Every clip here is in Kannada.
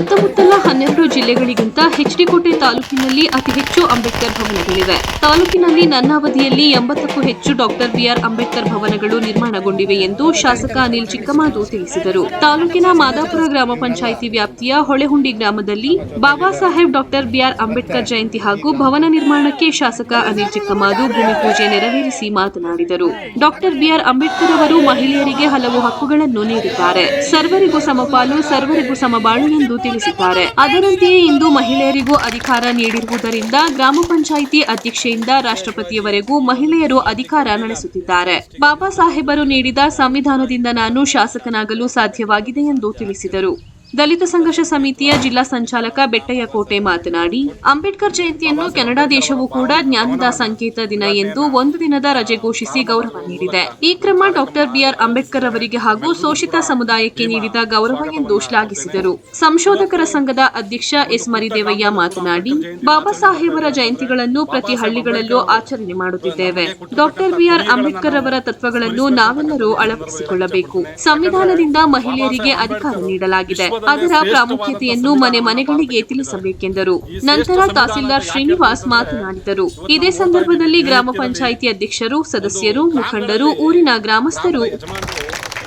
ಸುತ್ತಮುತ್ತಲ ಹನ್ನೆರಡು ಜಿಲ್ಲೆಗಳಿಗಿಂತ ಹೆಚ್ಡಿಕೋಟೆ ತಾಲೂಕಿನಲ್ಲಿ ಅತಿ ಹೆಚ್ಚು ಅಂಬೇಡ್ಕರ್ ಭವನಗಳಿವೆ. ತಾಲೂಕಿನಲ್ಲಿ ನನ್ನ ಅವಧಿಯಲ್ಲಿ ಎಂಬತ್ತಕ್ಕೂ ಹೆಚ್ಚು ಡಾಕ್ಟರ್ ಬಿಆರ್ ಅಂಬೇಡ್ಕರ್ ಭವನಗಳು ನಿರ್ಮಾಣಗೊಂಡಿವೆ ಎಂದು ಶಾಸಕ ಅನಿಲ್ ಚಿಕ್ಕಮಾದು ತಿಳಿಸಿದರು. ತಾಲೂಕಿನ ಮಾದಾಪುರ ಗ್ರಾಮ ಪಂಚಾಯಿತಿ ವ್ಯಾಪ್ತಿಯ ಹೊಳೆಹುಂಡಿ ಗ್ರಾಮದಲ್ಲಿ Baba Saheb doctor B R Ambedkar Jayanti ಹಾಗೂ ಭವನ ನಿರ್ಮಾಣಕ್ಕೆ ಶಾಸಕ ಅನಿಲ್ ಚಿಕ್ಕಮಾದು ಭೂಮಿ ಪೂಜೆ ನೆರವೇರಿಸಿ ಮಾತನಾಡಿದರು. ಡಾಕ್ಟರ್ ಬಿಆರ್ ಅಂಬೇಡ್ಕರ್ ಅವರು ಮಹಿಳೆಯರಿಗೆ ಹಲವು ಹಕ್ಕುಗಳನ್ನು ನೀಡಿದ್ದಾರೆ. ಸರ್ವರಿಗೂ ಸಮಪಾಲು, ಸರ್ವರಿಗೂ ಸಮಬಾಳು ಎಂದು ತಿಳಿಸಿದ್ದಾರೆ. ಅದರಂತೆಯೇ ಇಂದು ಮಹಿಳೆಯರಿಗೂ ಅಧಿಕಾರ ನೀಡಿರುವುದರಿಂದ ಗ್ರಾಮ ಪಂಚಾಯಿತಿ ಅಧ್ಯಕ್ಷೆಯಿಂದ ರಾಷ್ಟ್ರಪತಿಯವರೆಗೂ ಮಹಿಳೆಯರು ಅಧಿಕಾರ ನಡೆಸುತ್ತಿದ್ದಾರೆ. ಬಾಬಾ ಸಾಹೇಬರು ನೀಡಿದ ಸಂವಿಧಾನದಿಂದ ನಾನು ಶಾಸಕನಾಗಲು ಸಾಧ್ಯವಾಗಿದೆ ಎಂದು ತಿಳಿಸಿದರು. ದಲಿತ ಸಂಘರ್ಷ ಸಮಿತಿಯ ಜಿಲ್ಲಾ ಸಂಚಾಲಕ ಬೆಟ್ಟಯ್ಯ ಕೋಟೆ ಮಾತನಾಡಿ, ಅಂಬೇಡ್ಕರ್ ಜಯಂತಿಯನ್ನು ಕೆನಡಾ ದೇಶವು ಕೂಡ ಜ್ಞಾನದ ಸಂಕೇತ ದಿನ ಎಂದು ಒಂದು ದಿನದ ರಜೆ ಘೋಷಿಸಿ ಗೌರವ ನೀಡಿದೆ. ಈ ಕ್ರಮ ಡಾಕ್ಟರ್ ಬಿಆರ್ ಅಂಬೇಡ್ಕರ್ ಅವರಿಗೆ ಹಾಗೂ ಶೋಷಿತ ಸಮುದಾಯಕ್ಕೆ ನೀಡಿದ ಗೌರವ ಎಂದು ಶ್ಲಾಘಿಸಿದರು. ಸಂಶೋಧಕರ ಸಂಘದ ಅಧ್ಯಕ್ಷ ಎಸ್ ಮರಿದೇವಯ್ಯ ಮಾತನಾಡಿ, ಬಾಬಾ ಸಾಹೇಬರ ಜಯಂತಿಗಳನ್ನು ಪ್ರತಿ ಹಳ್ಳಿಗಳಲ್ಲೂ ಆಚರಣೆ ಮಾಡುತ್ತಿದ್ದೇವೆ. ಡಾಕ್ಟರ್ ಬಿಆರ್ ಅಂಬೇಡ್ಕರ್ ಅವರ ತತ್ವಗಳನ್ನು ನಾವೆಲ್ಲರೂ ಅಳವಡಿಸಿಕೊಳ್ಳಬೇಕು. ಸಂವಿಧಾನದಿಂದ ಮಹಿಳೆಯರಿಗೆ ಅಧಿಕಾರ ನೀಡಲಾಗಿದೆ. ಅದರ ಪ್ರಾಮುಖ್ಯತೆಯನ್ನು ಮನೆ ಮನೆಗಳಿಗೆ ತಿಳಿಸಬೇಕೆಂದರು. ನಂತರ ತಹಸೀಲ್ದಾರ್ ಶ್ರೀನಿವಾಸ್ ಮಾತನಾಡಿದರು. ಇದೇ ಸಂದರ್ಭದಲ್ಲಿ ಗ್ರಾಮ ಪಂಚಾಯಿತಿ ಅಧ್ಯಕ್ಷರು ಸದಸ್ಯರು ಮುಖಂಡರು ಊರಿನ ಗ್ರಾಮಸ್ಥರು ಯಜಮಾನರು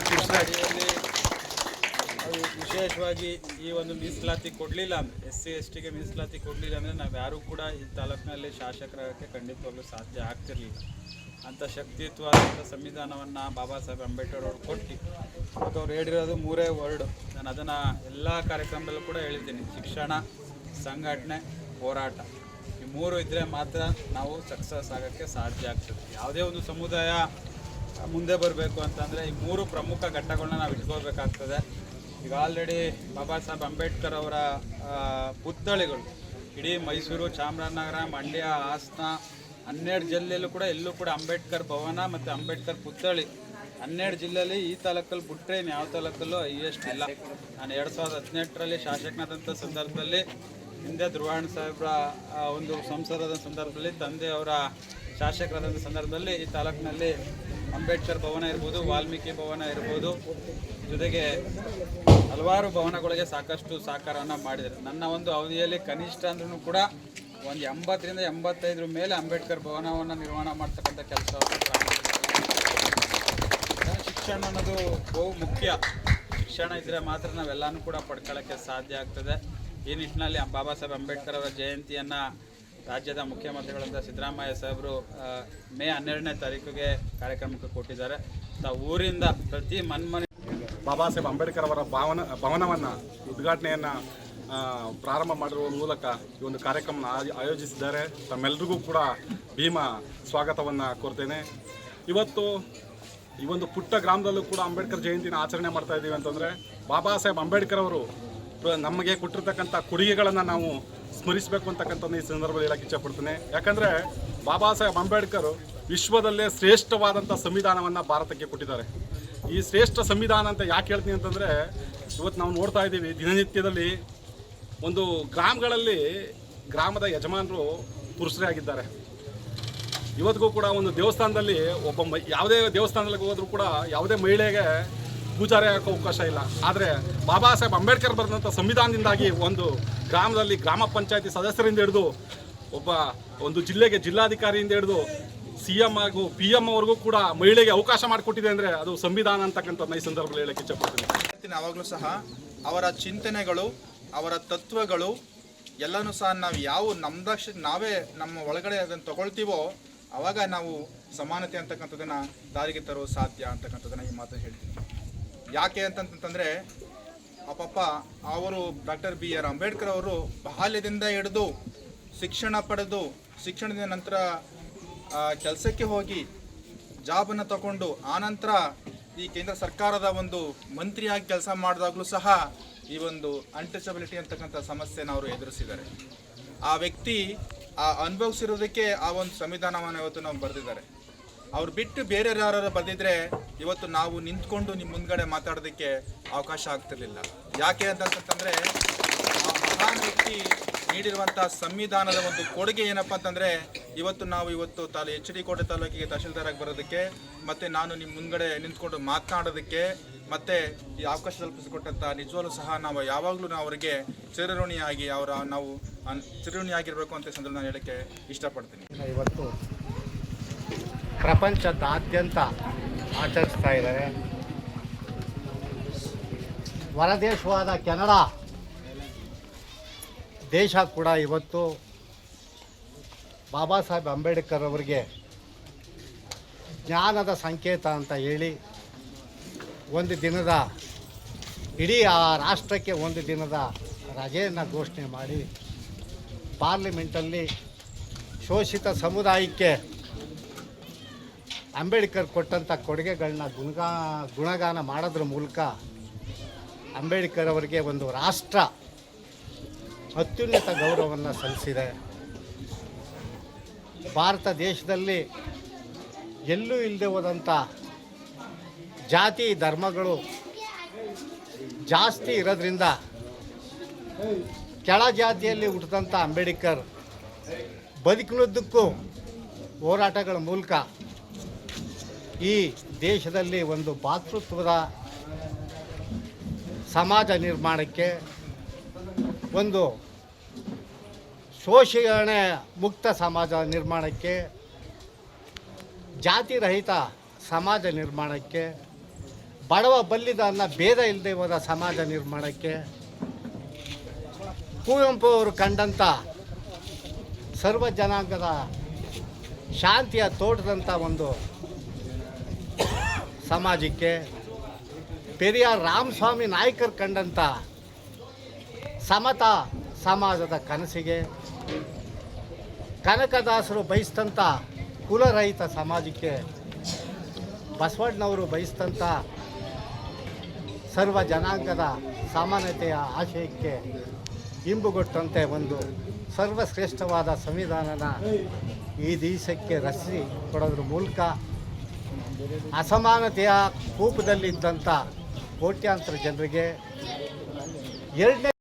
ಕೃಷ್ಣ ಅಡಿಯಲ್ಲಿ ಅದು ವಿಶೇಷವಾಗಿ ಈ ಒಂದು ಮೀಸಲಾತಿ ಕೊಡಲಿಲ್ಲ ಅಂದರೆ, ಎಸ್ ಸಿ, ಎಸ್ ಟಿಗೆ ಮೀಸಲಾತಿ ಕೊಡಲಿಲ್ಲ ಅಂದರೆ ನಾವು ಯಾರೂ ಕೂಡ ಈ ತಾಲೂಕಿನಲ್ಲಿ ಶಾಸಕರಾಗಕ್ಕೆ ಖಂಡಿತವಾಗ್ಲೂ ಸಾಧ್ಯ ಆಗ್ತಿರಲಿಲ್ಲ. ಅಂಥ ಶಕ್ತಿಯುತವಾದಂಥ ಸಂವಿಧಾನವನ್ನು ಬಾಬಾ ಸಾಹೇಬ್ ಅಂಬೇಡ್ಕರ್ ಅವರು ಕೊಟ್ಟು. ಮತ್ತು ಅವ್ರು ಹೇಳಿರೋದು ಮೂರೇ ವರ್ಡು. ನಾನು ಅದನ್ನು ಎಲ್ಲ ಕಾರ್ಯಕ್ರಮದಲ್ಲೂ ಕೂಡ ಹೇಳಿದ್ದೀನಿ. ಶಿಕ್ಷಣ, ಸಂಘಟನೆ, ಹೋರಾಟ. ಈ ಮೂರು ಇದ್ದರೆ ಮಾತ್ರ ನಾವು ಸಕ್ಸಸ್ ಆಗೋಕ್ಕೆ ಸಾಧ್ಯ ಆಗ್ತದೆ. ಯಾವುದೇ ಒಂದು ಸಮುದಾಯ ಮುಂದೆ ಬರಬೇಕು ಅಂತಂದರೆ ಈ ಮೂರು ಪ್ರಮುಖ ಘಟ್ಟಗಳನ್ನ ನಾವು ಇಟ್ಕೋಬೇಕಾಗ್ತದೆ ಈಗ ಆಲ್ರೆಡಿ ಬಾಬಾ ಸಾಹೇಬ್ ಅಂಬೇಡ್ಕರ್ ಅವರ ಪುತ್ಥಳಿಗಳು. ಇಡೀ ಮೈಸೂರು, ಚಾಮರಾಜನಗರ, ಮಂಡ್ಯ, ಹಾಸನ, ಹನ್ನೆರಡು ಜಿಲ್ಲೆಯಲ್ಲೂ ಕೂಡ ಎಲ್ಲೂ ಕೂಡ ಅಂಬೇಡ್ಕರ್ ಭವನ ಮತ್ತು ಅಂಬೇಡ್ಕರ್ ಪುತ್ಥಳಿ. ಹನ್ನೆರಡು ಜಿಲ್ಲೆಯಲ್ಲಿ ಈ ತಾಲೂಕಲ್ಲಿ ಬಿಟ್ಟರೆ ಇನ್ನು ಯಾವ ತಾಲೂಕಲ್ಲೂ ಹೈಯೆಸ್ಟ್ ಇಲ್ಲ. ನಾನು ಎರಡು ಸಾವಿರದ ಹದಿನೆಂಟರಲ್ಲಿ ಶಾಸಕನಾದಂಥ ಸಂದರ್ಭದಲ್ಲಿ, ಹಿಂದೆ ಧ್ರುವಾಣ್ ಸಾಹೇಬ್ರ ಒಂದು ಸಂಸದದ ಸಂದರ್ಭದಲ್ಲಿ, ತಂದೆಯವರ ಶಾಸಕರಾದಂಥ ಸಂದರ್ಭದಲ್ಲಿ ಈ ತಾಲೂಕಿನಲ್ಲಿ ಅಂಬೇಡ್ಕರ್ ಭವನ ಇರ್ಬೋದು, ವಾಲ್ಮೀಕಿ ಭವನ ಇರ್ಬೋದು, ಜೊತೆಗೆ ಹಲವಾರು ಭವನಗಳಿಗೆ ಸಾಕಷ್ಟು ಸಹಕಾರವನ್ನು ಮಾಡಿದ್ದಾರೆ. ನನ್ನ ಒಂದು ಅವಧಿಯಲ್ಲಿ ಕನಿಷ್ಠ ಅಂದ್ರೂ ಕೂಡ ಒಂದು ಎಂಬತ್ತರಿಂದ ಎಂಬತ್ತೈದರ ಮೇಲೆ ಅಂಬೇಡ್ಕರ್ ಭವನವನ್ನು ನಿರ್ಮಾಣ ಮಾಡ್ತಕ್ಕಂಥ ಕೆಲಸವನ್ನು ಶಿಕ್ಷಣ ಅನ್ನೋದು ಬಹು ಮುಖ್ಯ. ಶಿಕ್ಷಣ ಇದ್ದರೆ ಮಾತ್ರ ನಾವೆಲ್ಲನೂ ಕೂಡ ಪಡ್ಕೊಳ್ಳೋಕ್ಕೆ ಸಾಧ್ಯ ಆಗ್ತದೆ. ಈ ನಿಟ್ಟಿನಲ್ಲಿ ಬಾಬಾ ಸಾಹೇಬ್ ಅಂಬೇಡ್ಕರ್ ಅವರ ಜಯಂತಿಯನ್ನು ರಾಜ್ಯದ ಮುಖ್ಯಮಂತ್ರಿಗಳಂತ ಸಿದ್ದರಾಮಯ್ಯ ಸಾಹೇಬರು ಮೇ ಹನ್ನೆರಡನೇ ತಾರೀಕಿಗೆ ಕಾರ್ಯಕ್ರಮಕ್ಕೆ ಕೊಟ್ಟಿದ್ದಾರೆ. ಊರಿಂದ ಪ್ರತಿ ಮನ್ಮನೆ ಬಾಬಾ ಸಾಹೇಬ್ ಅಂಬೇಡ್ಕರ್ ಅವರ ಭಾವನ, ಭವನವನ್ನು, ಉದ್ಘಾಟನೆಯನ್ನು ಪ್ರಾರಂಭ ಮಾಡಿರುವ ಮೂಲಕ ಈ ಒಂದು ಕಾರ್ಯಕ್ರಮ ಆಯೋಜಿಸಿದ್ದಾರೆ. ತಮ್ಮೆಲ್ಲರಿಗೂ ಕೂಡ ಭೀಮ ಸ್ವಾಗತವನ್ನು ಕೋರ್ತೇನೆ. ಇವತ್ತು ಈ ಒಂದು ಪುಟ್ಟ ಗ್ರಾಮದಲ್ಲೂ ಕೂಡ ಅಂಬೇಡ್ಕರ್ ಜಯಂತಿನ ಆಚರಣೆ ಮಾಡ್ತಾ ಇದ್ದೀವಿ ಅಂತಂದರೆ, ಬಾಬಾ ಸಾಹೇಬ್ ಅಂಬೇಡ್ಕರ್ ಅವರು ನಮಗೆ ಕೊಟ್ಟಿರ್ತಕ್ಕಂಥ ಕೊಡುಗೆಗಳನ್ನು ನಾವು ಸ್ಮರಿಸಬೇಕು ಅಂತಕ್ಕಂಥ ಈ ಸಂದರ್ಭದಲ್ಲಿ ಹೇಳಕ್ಕೆ ಇಚ್ಛಪಡ್ತೇನೆ. ಯಾಕಂದರೆ ಬಾಬಾ ಸಾಹೇಬ್ ಅಂಬೇಡ್ಕರ್ ವಿಶ್ವದಲ್ಲೇ ಶ್ರೇಷ್ಠವಾದಂಥ ಸಂವಿಧಾನವನ್ನು ಭಾರತಕ್ಕೆ ಕೊಟ್ಟಿದ್ದಾರೆ. ಈ ಶ್ರೇಷ್ಠ ಸಂವಿಧಾನ ಅಂತ ಯಾಕೆ ಹೇಳ್ತೀನಿ ಅಂತಂದರೆ ಇವತ್ತು ನಾವು ನೋಡ್ತಾ ಇದ್ದೀವಿ, ದಿನನಿತ್ಯದಲ್ಲಿ ಒಂದು ಗ್ರಾಮಗಳಲ್ಲಿ ಗ್ರಾಮದ ಯಜಮಾನರು ಪುರುಷರೇ ಆಗಿದ್ದಾರೆ ಇವತ್ತಿಗೂ ಕೂಡ ಒಂದು ದೇವಸ್ಥಾನದಲ್ಲಿ ಒಬ್ಬ ಮ, ಯಾವುದೇ ದೇವಸ್ಥಾನದಲ್ಲಿ ಹೋದರೂ ಕೂಡ ಯಾವುದೇ ಮಹಿಳೆಗೆ ಪೂಜಾರಿ ಹಾಕೋ ಅವಕಾಶ ಇಲ್ಲ. ಆದರೆ ಬಾಬಾ ಸಾಹೇಬ್ ಅಂಬೇಡ್ಕರ್ ಬರೆದಂಥ ಸಂವಿಧಾನದಿಂದಾಗಿ ಒಂದು ಗ್ರಾಮದಲ್ಲಿ ಗ್ರಾಮ ಪಂಚಾಯತಿ ಸದಸ್ಯರಿಂದ ಹಿಡಿದು ಒಬ್ಬ ಒಂದು ಜಿಲ್ಲೆಗೆ ಜಿಲ್ಲಾಧಿಕಾರಿಯಿಂದ ಹಿಡಿದು ಸಿ ಎಂ ಹಾಗೂ ಪಿ ಎಂ ಅವ್ರಿಗೂ ಕೂಡ ಮಹಿಳೆಗೆ ಅವಕಾಶ ಮಾಡಿಕೊಟ್ಟಿದೆ ಅಂದರೆ ಅದು ಸಂವಿಧಾನ ಅಂತಕ್ಕಂಥದ್ದು ಈ ಸಂದರ್ಭದಲ್ಲಿ ಹೇಳಕ್ಕೆ ಇಚ್ಛಪಡ್ತೀನಿ. ಯಾವಾಗಲೂ ಸಹ ಅವರ ಚಿಂತನೆಗಳು, ಅವರ ತತ್ವಗಳು ಎಲ್ಲನೂ ಸಹ ನಾವು ಯಾವ ನಮ್ದಕ್ಷ, ನಾವೇ ನಮ್ಮ ಒಳಗಡೆ ಅದನ್ನು ತಗೊಳ್ತೀವೋ ಅವಾಗ ನಾವು ಸಮಾನತೆ ಅಂತಕ್ಕಂಥದ್ದನ್ನು ದಾರಿಗೆ ತರೋ ಸಾಧ್ಯ ಅಂತಕ್ಕಂಥದ್ದನ್ನು ಈ ಮಾತು ಹೇಳ್ತೀನಿ. ಯಾಕೆ ಅಂತಂತಂದರೆ ಆ ಅವರು ಡಾಕ್ಟರ್ ಬಿ ಆರ್ ಅಂಬೇಡ್ಕರ್ ಅವರು ಬಾಲ್ಯದಿಂದ ಹಿಡಿದು ಶಿಕ್ಷಣ ಪಡೆದು, ಶಿಕ್ಷಣದ ನಂತರ ಕೆಲಸಕ್ಕೆ ಹೋಗಿ ಜಾಬನ್ನು ತಗೊಂಡು ಆನಂತರ ಈ ಕೇಂದ್ರ ಸರ್ಕಾರದ ಒಂದು ಮಂತ್ರಿಯಾಗಿ ಕೆಲಸ ಮಾಡಿದಾಗಲೂ ಸಹ ಈ ಒಂದು ಅನ್ಟಚಬಿಲಿಟಿ ಅಂತಕ್ಕಂಥ ಸಮಸ್ಯೆನ ಅವರು ಎದುರಿಸಿದ್ದಾರೆ. ಆ ವ್ಯಕ್ತಿ, ಆ, ಅನುಭವಿಸಿರೋದಕ್ಕೆ ಆ ಒಂದು ಸಂವಿಧಾನವನ್ನು ಇವತ್ತು ನಾವು ಬರೆದಿದ್ದಾರೆ. ಅವ್ರು ಬಿಟ್ಟು ಬೇರೆ ಯಾರು ಬಂದಿದ್ರೆ ಇವತ್ತು ನಾವು ನಿಂತ್ಕೊಂಡು ನಿಮ್ಮ ಮುಂದ್ಗಡೆ ಮಾತಾಡೋದಕ್ಕೆ ಅವಕಾಶ ಆಗ್ತಿರ್ಲಿಲ್ಲ. ಯಾಕೆ ಅಂತಂತಂದ್ರೆ ಆ ಮಹಾನ್ ವ್ಯಕ್ತಿ ನೀಡಿರುವಂತಹ ಸಂವಿಧಾನದ ಒಂದು ಕೊಡುಗೆ ಏನಪ್ಪ ಅಂತಂದ್ರೆ, ಇವತ್ತು ನಾವು ಇವತ್ತು ತಾಲೂ ಎಚ್ ಡಿ ಕೋಟೆ ತಾಲೂಕಿಗೆ ತಹಶೀಲ್ದಾರ್ ಆಗಿ ಬರೋದಕ್ಕೆ, ಮತ್ತೆ ನಾನು ನಿಮ್ಮ ಮುಂದ್ಗಡೆ ನಿಂತ್ಕೊಂಡು ಮಾತನಾಡೋದಕ್ಕೆ, ಮತ್ತೆ ಈ ಅವಕಾಶ ಕಲ್ಪಿಸಿಕೊಟ್ಟಂತ ನಿಜವಾಗ್ಲೂ ಸಹ ನಾವು ಯಾವಾಗಲೂ ನಾವು ಅವರಿಗೆ ಚಿರಋಣಿಯಾಗಿ ಅವರ ನಾವು ಚಿರಋಣಿಯಾಗಿರ್ಬೇಕು ಅಂತ ಸಂದರ್ಭ ನಾನು ಹೇಳಕ್ಕೆ ಇಷ್ಟಪಡ್ತೀನಿ. ಇವತ್ತು ಪ್ರಪಂಚದಾದ್ಯಂತ ಆಚರಿಸ್ತಾ ಇದ್ದಾರೆ. ಹೊರದೇಶವಾದ ಕೆನಡಾ ದೇಶ ಕೂಡ ಇವತ್ತು ಬಾಬಾ ಸಾಹೇಬ್ ಅಂಬೇಡ್ಕರ್ ಅವರಿಗೆ ಜ್ಞಾನದ ಸಂಕೇತ ಅಂತ ಹೇಳಿ ಒಂದು ದಿನದ ಇಡೀ ಆ ರಾಷ್ಟ್ರಕ್ಕೆ ಒಂದು ದಿನದ ರಜೆಯನ್ನು ಘೋಷಣೆ ಮಾಡಿ ಪಾರ್ಲಿಮೆಂಟಲ್ಲಿ ಶೋಷಿತ ಸಮುದಾಯಕ್ಕೆ ಅಂಬೇಡ್ಕರ್ ಕೊಟ್ಟಂಥ ಕೊಡುಗೆಗಳನ್ನ ಗುಣಗಾ, ಗುಣಗಾನ ಮಾಡೋದ್ರ ಮೂಲಕ ಅಂಬೇಡ್ಕರ್ ಅವರಿಗೆ ಒಂದು ರಾಷ್ಟ್ರ ಅತ್ಯುನ್ನತ ಗೌರವವನ್ನು ಸಲ್ಲಿಸಿದೆ. ಭಾರತ ದೇಶದಲ್ಲಿ ಎಲ್ಲೂ ಇಲ್ಲದೆ ಹೋದಂಥ ಜಾತಿ ಧರ್ಮಗಳು ಜಾಸ್ತಿ ಇರೋದ್ರಿಂದ ಕೆಳ ಜಾತಿಯಲ್ಲಿ ಹುಟ್ಟಿದಂಥ ಅಂಬೇಡ್ಕರ್ ಬದುಕಿನುದ್ದಕ್ಕೂ ಹೋರಾಟಗಳ ಮೂಲಕ ಈ ದೇಶದಲ್ಲಿ ಒಂದು ಭಾತೃತ್ವದ ಸಮಾಜ ನಿರ್ಮಾಣಕ್ಕೆ ಒಂದು ಶೋಷಣೆ ಮುಕ್ತ ಸಮಾಜ ನಿರ್ಮಾಣಕ್ಕೆ ಜಾತಿ ರಹಿತ ಸಮಾಜ ನಿರ್ಮಾಣಕ್ಕೆ, ಬಡವ ಬಲ್ಲಿದ ಅನ್ನೋ ಭೇದ ಇಲ್ಲದೆ ಹೋದ ಸಮಾಜ ನಿರ್ಮಾಣಕ್ಕೆ, ಕುವೆಂಪು ಅವರು ಕಂಡಂಥ ಸರ್ವ ಜನಾಂಗದ ಶಾಂತಿಯ ತೋಟದಂಥ ಒಂದು ಸಮಾಜಕ್ಕೆ ಪೆರಿಯಾರ್ ರಾಮಸ್ವಾಮಿ ನಾಯ್ಕರ್ ಕಂಡಂಥ ಸಮತಾ ಸಮಾಜದ ಕನಸಿಗೆ ಕನಕದಾಸರು ಬಯಸಿದಂಥ ಕುಲರಹಿತ ಸಮಾಜಕ್ಕೆ ಬಸವಣ್ಣವರು ಬಯಸಿದಂಥ ಸರ್ವ ಜನಾಂಗದ ಸಮಾನತೆಯ ಆಶಯಕ್ಕೆ ಇಂಬುಗೊಟ್ಟಂತೆ ಒಂದು ಸರ್ವಶ್ರೇಷ್ಠವಾದ ಸಂವಿಧಾನನ ಈ ದೇಶಕ್ಕೆ ರಚಿಸಿ ಕೊಡೋದ್ರ ಮೂಲಕ ಅಸಮಾನತೆಯ ಕೂಪದಲ್ಲಿದ್ದಂಥ ಕೋಟ್ಯಾಂತರ ಜನರಿಗೆ ಎರಡನೇ